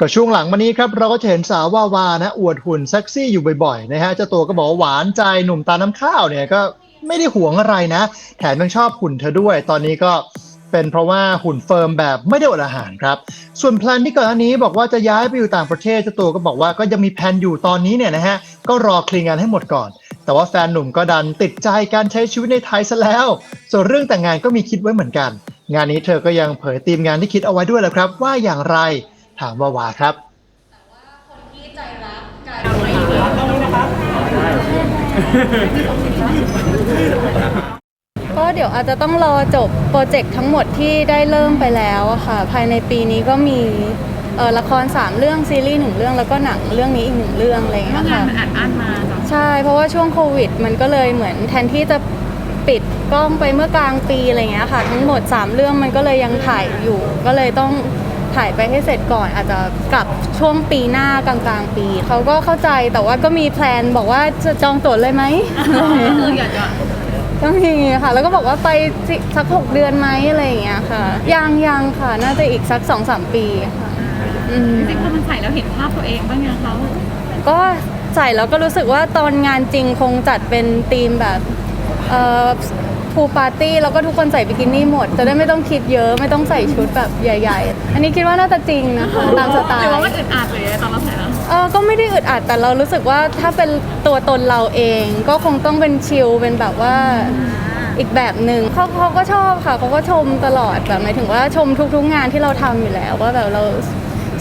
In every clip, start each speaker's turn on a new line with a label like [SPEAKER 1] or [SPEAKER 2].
[SPEAKER 1] ก็ช่วงหลังมานี้ครับเราก็จะเห็นสาววาวานะอวดหุ่นเซ็กซี่อยู่บ่อยๆนะฮะเจ้าตัวก็บอกว่าหวานใจหนุ่มตาน้ำข้าวเนี่ยก็ไม่ได้หวงอะไรนะ แถมยังชอบหุ่นเธอด้วย ตอนนี้ก็เป็นเพราะว่าหุ่นเฟิร์มแบบไม่ได้อดอาหารครับ ส่วนแพลนที่ก่อนหน้านี้บอกว่าจะย้ายไปอยู่ต่างประเทศเจ้าตัวก็บอกว่าก็ยังมีแผนอยู่ตอนนี้เนี่ยนะฮะก็รอเคลียร์งานให้หมดก่อน แต่ว่าแฟนหนุ่มก็ดันติดใจการใช้ชีวิตในไทยซะแล้ว ส่วนเรื่องแต่งงานก็มีคิดไว้เหมือนกัน งานนี้เธอก็ยังเผยธีมงานที่คิดเอาไว้ด้วยแหละครับ ว่าอย่างไร ถามวาวาครับ
[SPEAKER 2] ที่ใจรักการ
[SPEAKER 3] ก็เดี๋ยวอาจจะต้องรอจบโปรเจกต์ทั้งหมดที่ได้เริ่มไปแล้วอะค่ะ ภายในปีนี้ก็มีเอ่อละคร 3 เรื่องซีรีส์หนึ่งเรื่องแล้วก็หนังเรื่องนี้อีกหนึ่งเรื่องอะไรอย่างเงี้ย
[SPEAKER 2] งาน
[SPEAKER 3] ค่ะ
[SPEAKER 2] มันอัดอั้นมาเนาะ
[SPEAKER 3] ใช่ เพราะว่าช่วงโควิด มันก็เลยเหมือนแทนที่จะปิดกล้องไปเมื่อกลางปีอะไรเงี้ยค่ะ ทั้งหมด 3 เรื่องมันก็เลยยังถ่ายอยู่ ก็เลยต้อง ถ่ายไปให้เสร็จก่อน อาจจะกลับช่วงปีหน้ากลางๆปี เขาก็เข้าใจแต่ว่าก็มีแพลนบอกว่าจะจองตั๋วเลยไหม
[SPEAKER 2] คืออยากจะ
[SPEAKER 3] ก็มีค่ะ แล้วก็บอกว่าไปสิสักหกเดือนไหมอะไรอย่างเงี้ยค่ะ ยังยังค่ะ น่าจะอีกสักสองสามปีค่ะอืม
[SPEAKER 2] จริงๆพอมันใส่แล้วเห็นภาพตัวเองบ้างยังเขา
[SPEAKER 3] ก็ใส่แล้วก็รู้สึกว่าตอนงานจริงคงจัดเป็นธีมแบบเอ่อ พูปาร์ตี้แล้วก็ทุกคนใส่บิกินี่หมด จะได้ไม่ต้องคิดเยอะไม่ต้องใส่ชุดแบบใหญ่ ๆ อันนี้คิดว่าน่าจะจริงนะคะตามสไต
[SPEAKER 2] หรือว่า
[SPEAKER 3] ล์
[SPEAKER 2] มันอึดอัดเลยตอนเราใส่แล้ว
[SPEAKER 3] เออก็ไม่ได้อึดอัดแต่เรารู้สึกว่าถ้าเป็นตัวตนเราเอง ก็คงต้องเป็นชิลเป็นแบบว่าอีกแบบหนึ่งเขาเขาก็ชอบค่ะเขาก็ชมตลอดแบบหมายถึงว่าชมทุกๆงานที่เราทำอยู่แล้วว่าแบบเรา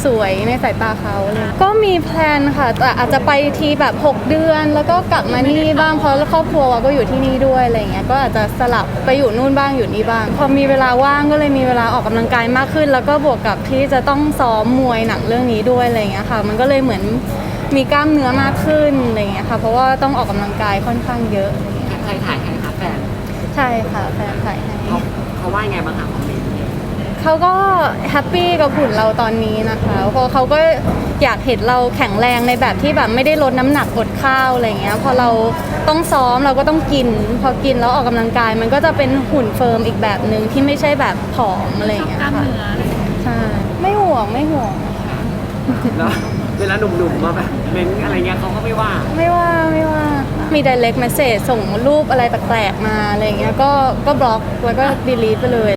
[SPEAKER 3] สวยในสายตาเขาเลย ก็มีแพลนค่ะ แต่อาจจะไปทีแบบ 6 เดือน แล้วก็กลับมานี่บ้าง เพราะครอบครัวเราก็อยู่ที่นี่ด้วยอะไรเงี้ย ก็อาจจะสลับไปอยู่นู่นบ้างอยู่นี่บ้าง พอมีเวลาว่างก็เลยมีเวลาออกกำลังกายมากขึ้น แล้วก็บวกกับที่จะต้องซ้อมมวยหนังเรื่องนี้ด้วยอะไรเงี้ยค่ะ มันก็เลยเหมือนมีกล้ามเนื้อมากขึ้นอะไรเงี้ยค่ะ เพราะว่าต้องออกกำลังกายค่อนข้างเยอะอะไรเงี้ย
[SPEAKER 4] ใครถ่ายให้คะแฟน
[SPEAKER 3] ใช่ค่ะแฟนถ่ายให้
[SPEAKER 4] เขาเขาว่ายังไงบ้างคะคอม เมนต์
[SPEAKER 3] เขาก็แฮปปี้กับหุ่นเราตอนนี้นะคะเพราะเขาก็อยากเห็นเราแข็งแรงในแบบที่แบบไม่ได้ลดน้ำหนักอดข้าวอะไรเงี้ยพอเราต้องซ้อมเราก็ต้องกิน พอกินแล้วออกกำลังกาย มันก็จะเป็นหุ่นเฟิร์มอีกแบบหนึ่งที่ไม่ใช่แบบผอมอะไร
[SPEAKER 2] ชอบ
[SPEAKER 3] เงี้ย
[SPEAKER 2] กล้าม
[SPEAKER 3] ค่ะ
[SPEAKER 2] เนื้ออะไรอย่างเงี้ย
[SPEAKER 3] ใช่ไม่ห่วงไม่ห่วง
[SPEAKER 4] แล้วเวลาหนุ่มๆมาแบบเม้นอะไรเงี้ยเขาก็ไม่ว่า
[SPEAKER 3] ไม่ว่าไม่ว่ามี direct message ส่งรูปอะไรแปลกๆมาอะไรเงี้ยก็ก็บล็อกแล้วก็ delete ไปเลย
[SPEAKER 5] ข